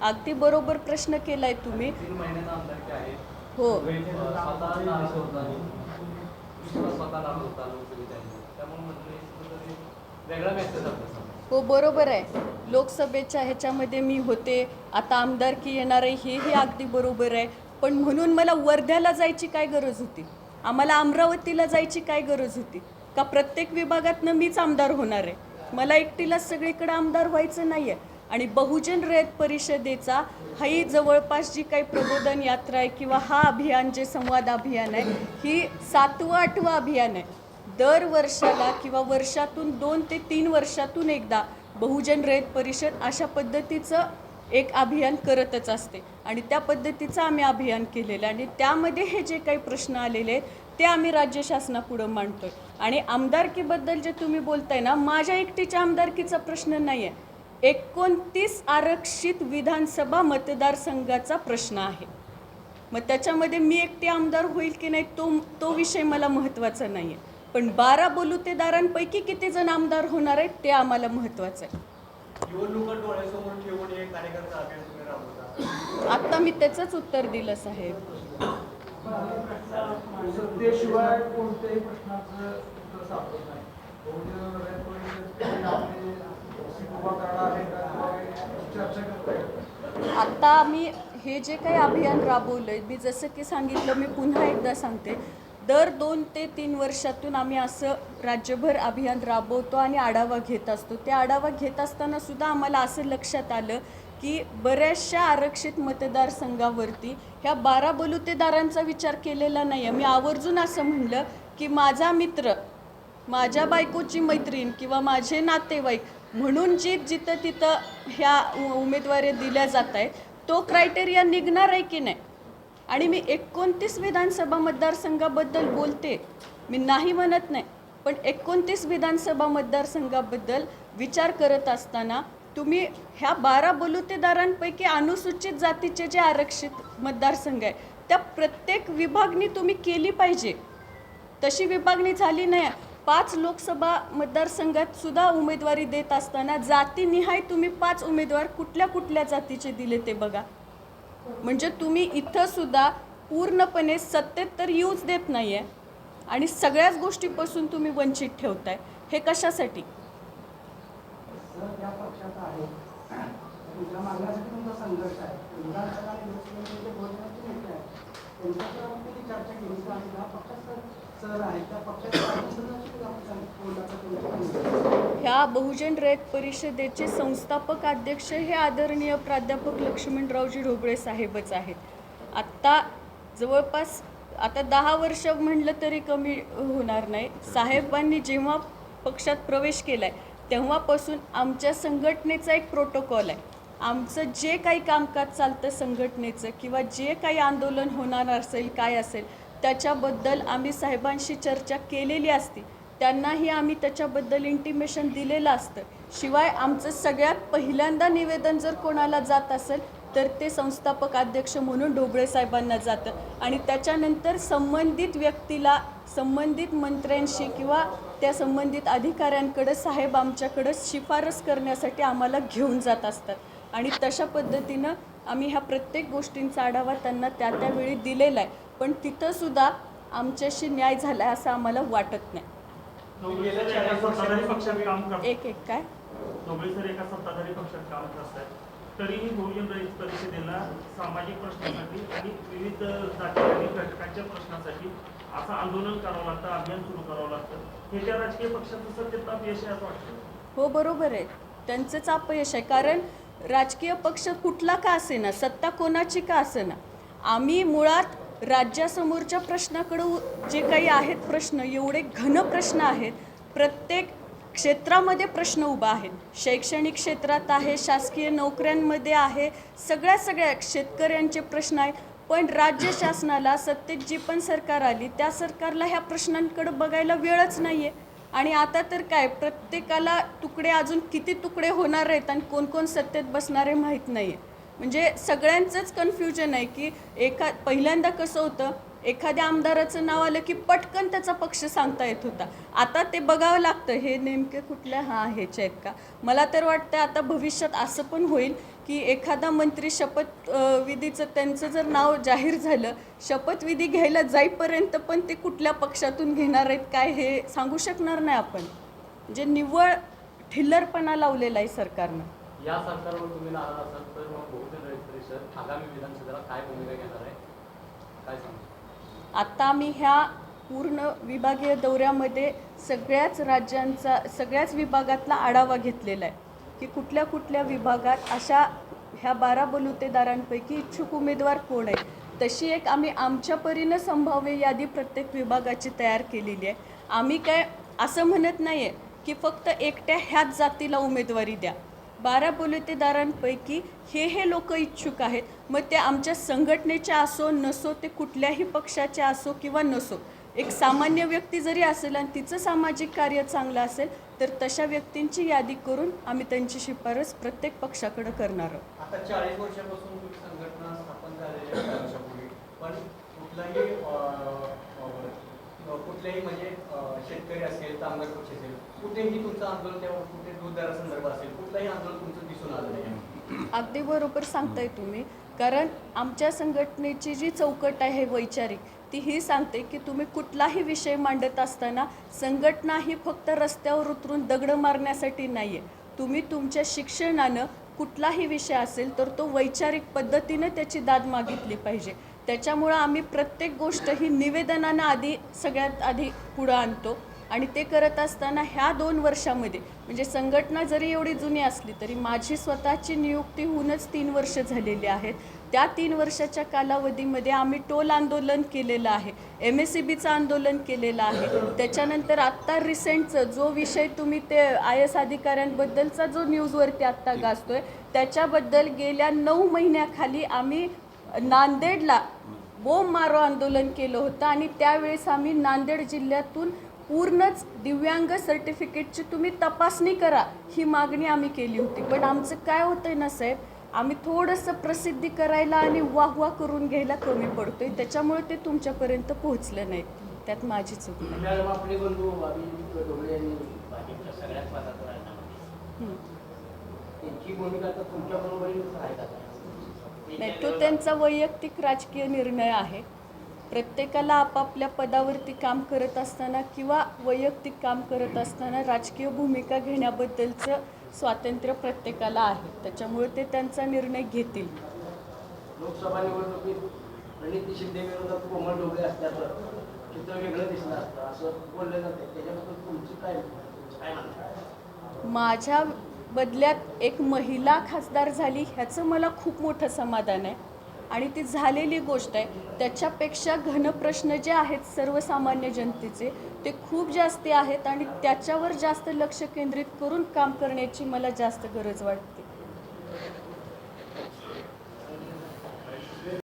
अगदी बरोबर प्रश्न केलाय तुम्ही. हो. म्हटलं हे हो बरोबर आहे. लोकसभेच्या ह्याच्यामध्ये मी होते आता आमदारकी येणार आहे हेही अगदी बरोबर आहे. पण म्हणून मला वर्ध्याला जायची काय गरज होती? आम्हाला अमरावतीला जायची काय गरज होती? का प्रत्येक विभागातनं मीच आमदार होणार आहे? मला एकटीलाच सगळीकडे आमदार व्हायचं नाही आहे आणि बहुजन रयत परिषदेचा हाही जवळपास जी काही प्रबोधन यात्रा आहे किंवा हा अभियान जे संवाद अभियान आहे ही सातवं आठवं अभियान आहे. दर वर्षाला किंवा वर्षातून दोन ते तीन वर्षातून एकदा बहुजन रयत परिषद अशा पद्धतीचं एक अभियान करतच असते. आणि त्या पद्धतीचं आम्ही अभियान केलेलं आहे. आणि त्यामध्ये हे जे काही प्रश्न आलेले आहेत ते आम्ही राज्य शासनापुढं मांडतोय. आणि आमदारकीबद्दल जे तुम्ही बोलताय ना माझ्या एकटीच्या आमदारकीचा प्रश्न नाही आहे एकोणतीस आरक्षित विधानसभा मतदारसंघाचा प्रश्न आहे. मग त्याच्यामध्ये मी एकटी आमदार होईल की नाही तो तो विषय मला महत्त्वाचा नाही आहे पण बारा बोलुतेदारांपैकी किती जण आमदार होणार आहेत ते आम्हाला महत्त्वाचं आहे. आत्ता मी त्याचंच उत्तर दिलं साहेब. सत्तेशिवाय कोणत्याही प्रश्नाचं उत्तर सापडत नाही. बहुजन परिषद उभा करणार आहे आत्ता आम्ही हे जे काही अभियान राबवलंय मी जसं की सांगितलं मी पुन्हा एकदा सांगते. दर दोन ते तीन वर्षातून आम्ही असं राज्यभर अभियान राबवतो आणि आढावा घेत असतो. ते आढावा घेत असताना सुद्धा आम्हाला असं लक्षात आलं की बऱ्याचशा आरक्षित मतदारसंघावरती ह्या बारा बलुतेदारांचा विचार केलेला नाही आहे मी आवर्जून असं म्हणलं की माझा मित्र माझ्या बायकोची मैत्रीण किंवा माझे नातेवाईक म्हणून जी जिथं तिथं ह्या उमेदवारी दिल्या जात आहेत तो क्रायटेरिया निघणार आहे की नाही? आणि मी एकोणतीस विधानसभा मतदारसंघाबद्दल बोलते मी नाही म्हणत नाही पण एकोणतीस विधानसभा मतदारसंघाबद्दल विचार करत असताना तुम्ही ह्या बारा बलुतेदारांपैकी अनुसूचित जातीचे जे आरक्षित मतदारसंघ आहे त्या प्रत्येक विभागणी तुम्ही केली पाहिजे. तशी विभागणी झाली नाही. पाच लोकसभा मतदारसंघात सुद्धा उमेदवारी देत असताना जातीनिहाय तुम्ही पाच उमेदवार कुठल्या कुठल्या जातीचे दिले ते बघा. म्हणजे तुम्ही इथं सुद्धा पूर्णपणे सत्तेत तर येऊच देत नाही आहे आणि सगळ्याच गोष्टीपासून तुम्ही वंचित ठेवताय. हे कशासाठी जर त्या पक्षात आहे तुमच्या मागण्यासाठी तुमचा संघर्ष आहे. विधानसभा आणि लोकसभेमध्ये जे नेते आहेत त्यांच्यावर तुम्ही चर्चा केली? का आणि ज्या पक्षात सर आहे त्या पक्षाच्या ह्या बहुजन रयत परिषदेचे संस्थापक अध्यक्ष हे आदरणीय प्राध्यापक लक्ष्मणरावजी ढोबळे साहेबच आहेत. आत्ता जवळपास आता दहा वर्ष म्हणलं तरी कमी होणार नाही. साहेबांनी जेव्हा पक्षात प्रवेश केला आहे तेव्हापासून आमच्या संघटनेचा एक प्रोटोकॉल आहे. आमचं जे काही कामकाज चालतं संघटनेचं किंवा जे काही आंदोलन होणार असेल काय असेल त्याच्याबद्दल आम्ही साहेबांशी चर्चा केलेली असती. त्यांनाही आम्ही त्याच्याबद्दल इंटिमेशन दिलेलं असतं. शिवाय आमचं सगळ्यात पहिल्यांदा निवेदन जर कोणाला जात असेल तर ते संस्थापक अध्यक्ष म्हणून ढोबळे साहेबांना जातं. आणि त्याच्यानंतर संबंधित व्यक्तीला संबंधित मंत्र्यांशी किंवा त्या संबंधित अधिकाऱ्यांकडं साहेब आमच्याकडं शिफारस करण्यासाठी आम्हाला घेऊन जात असतात. आणि तशा पद्धतीनं आम्ही ह्या प्रत्येक गोष्टींचा आढावा त्यांना त्या त्यावेळी दिलेला आहे. पण तिथंसुद्धा आमच्याशी न्याय झाला आहे असं आम्हाला वाटत नाही. एक एक काय? दोघे सर एका सत्ताधारी पक्षात काम करतात तरीही बहुजन रहित परिषदेला सामाजिक प्रश्नासाठी आणि विविध जाती आणि घटकांच्या प्रश्नासाठी असं आंदोलन करावं लागतं अभियान सुरू करावं लागतं. हे त्या राजकीय पक्षाचं सत्तेत अपयश आहे असं वाटतं हो बरोबर आहे. त्यांचंच अपयश आहे. कारण राजकीय पक्ष कुठला का असेना? सत्ता कोणाची का असेना? आम्ही मुळात राज्यासमोरच्या प्रश्नाकडं जे काही आहेत प्रश्न एवढे घन प्रश्न आहेत प्रत्येक क्षेत्रामध्ये प्रश्न उभा आहेत. शैक्षणिक क्षेत्रात आहे शासकीय नोकऱ्यांमध्ये आहे सगळ्या सगळ्या शेतकऱ्यांचे प्रश्न आहेत. पण राज्य शासनाला सत्तेत जी पण सरकार आली त्या सरकारला ह्या प्रश्नांकडे बघायला वेळच नाही आहे आणि आता तर काय प्रत्येकाला तुकडे अजून किती तुकडे होणार आहेत आणि कोण कोण सत्तेत बसणारे माहीत नाही आहे म्हणजे सगळ्यांचंच कन्फ्युजन आहे की एका पहिल्यांदा कसं होतं एखाद्या आमदाराचं नाव आलं की पटकन त्याचा पक्ष सांगता येत होता. आता ते बघावं लागतं हे नेमके कुठल्या हा ह्याचे आहेत का? मला तर वाटतं आता भविष्यात असं पण होईल की एखादा मंत्री शपथ विधीचं त्यांचं जर नाव जाहीर झालं शपथविधी घ्यायला जाईपर्यंत पण ते कुठल्या पक्षातून घेणार आहेत काय हे सांगू शकणार नाही आपण. म्हणजे निव्वळ ठिल्लरपणा लावलेला आहे सरकारनं. या सरकारवर तुम्ही नाराज असाल तर मग बहुजन रहित परिषद आगामी विधानसभेला काय भूमिका घेणार आहे? काय सांगू? आता आम्ही ह्या पूर्ण विभागीय दौऱ्यामध्ये सगळ्याच राज्यांचा सगळ्याच विभागातला आढावा घेतलेला आहे. की कुठल्या कुठल्या विभागात अशा ह्या बारा बलुतेदारांपैकी इच्छुक उमेदवार कोण आहे तशी एक आम्ही आमच्या परीनं संभाव्य यादी प्रत्येक विभागाची तयार केलेली आहे. आम्ही काय असं म्हणत नाही आहे की फक्त एकट्या ह्याच जातीला उमेदवारी द्या. बारा बलुतेदारांपैकी हे हे लोक इच्छुक आहेत. मग ते आमच्या संघटनेच्या असो नसो ते कुठल्याही पक्षाचे असो किंवा नसो एक सामान्य व्यक्ती जरी असेल आणि तिचं सामाजिक कार्य चांगलं असेल तर तशा व्यक्तींची यादी करून आम्ही त्यांची शिफारस प्रत्येक पक्षाकडे करणार आहोत. आता चाळीस वर्षापासून तुमची संघटना स्थापन झालेली आहे चार वर्षापूर्वी पण कुठलाही अं, अं, कुठल्याही म्हणजे अं, शेतकरी असेल कामगार पक्ष असेल कुठेही तुमचं आंदोलन तेव्हा कुठे दूध दरासंदर्भात असेल कुठलंही आंदोलन तुमचं दिसून आलं नाही. अगदी बरोबर सांगताय तुम्ही. कारण आमच्या संघटनेची जी चौकट आहे वैचारिक ती ही सांगते की तुम्ही कुठलाही विषय मांडत असताना संघटना ही फक्त रस्त्यावर उतरून दगडं मारण्यासाठी नाही आहे तुम्ही तुमच्या शिक्षणानं कुठलाही विषय असेल तर तो वैचारिक पद्धतीनं त्याची दाद मागितली पाहिजे. त्याच्यामुळं आम्ही प्रत्येक गोष्ट ही निवेदनानं आधी सगळ्यात आधी पुढं आणतो. आणि ते करत असताना ह्या दोन वर्षामध्ये म्हणजे संघटना जरी एवढी जुनी असली तरी माझी स्वतःची नियुक्ती होऊनच तीन वर्ष झालेली आहेत. त्या तीन वर्षाच्या कालावधीमध्ये आम्ही टोल आंदोलन केलेलं आहे एम एस सी बीचं आंदोलन केलेलं आहे. त्याच्यानंतर आत्ता रिसेंटचं जो विषय तुम्ही ते आय एस अधिकाऱ्यांबद्दलचा जो न्यूजवरती आत्ता गाजतोय त्याच्याबद्दल गेल्या नऊ महिन्याखाली आम्ही नांदेडला बोंब मारो आंदोलन केलं होतं आणि त्यावेळेस आम्ही नांदेड जिल्ह्यातून पूर्णच दिव्यांग सर्टिफिकेटची तुम्ही तपासणी करा. ही मागणी आम्ही केली होती. पण आमचं काय होतंय ना साहेब आम्ही थोडंसं प्रसिद्धी करायला आणि वाह वाह करून घ्यायला कमी पडतोय. त्याच्यामुळे ते तुमच्यापर्यंत पोहोचलं नाही. त्यात माझी चूक हं. आहे नाही तो त्यांचा वैयक्तिक राजकीय निर्णय आहे. प्रत्येकाला आपापल्या पदावरती काम करत असताना किंवा वैयक्तिक काम करत असताना राजकीय भूमिका घेण्याबद्दलचं स्वातंत्र्य प्रत्येकाला आहे. त्याच्यामुळे ते त्यांचा निर्णय घेतील. लोकसभा निवडणुकीत प्रणिती शिंदे विरोधात कोमल ढोबळे असल्याचं चित्र वेगळं दिसलं असतं. असं बोललं जाते त्याच्याबद्दल तुमची काय काय म्हणणं माझ्या बदल्यात एक महिला खासदार झाली ह्याचं मला खूप मोठं समाधान आहे. आणि ती झालेली गोष्ट आहे. त्याच्यापेक्षा घन प्रश्न जे आहेत सर्वसामान्य जनतेचे ते खूप जास्ती आहेत आणि त्याच्यावर जास्त लक्ष केंद्रित करून काम करण्याची मला जास्त गरज वाटते.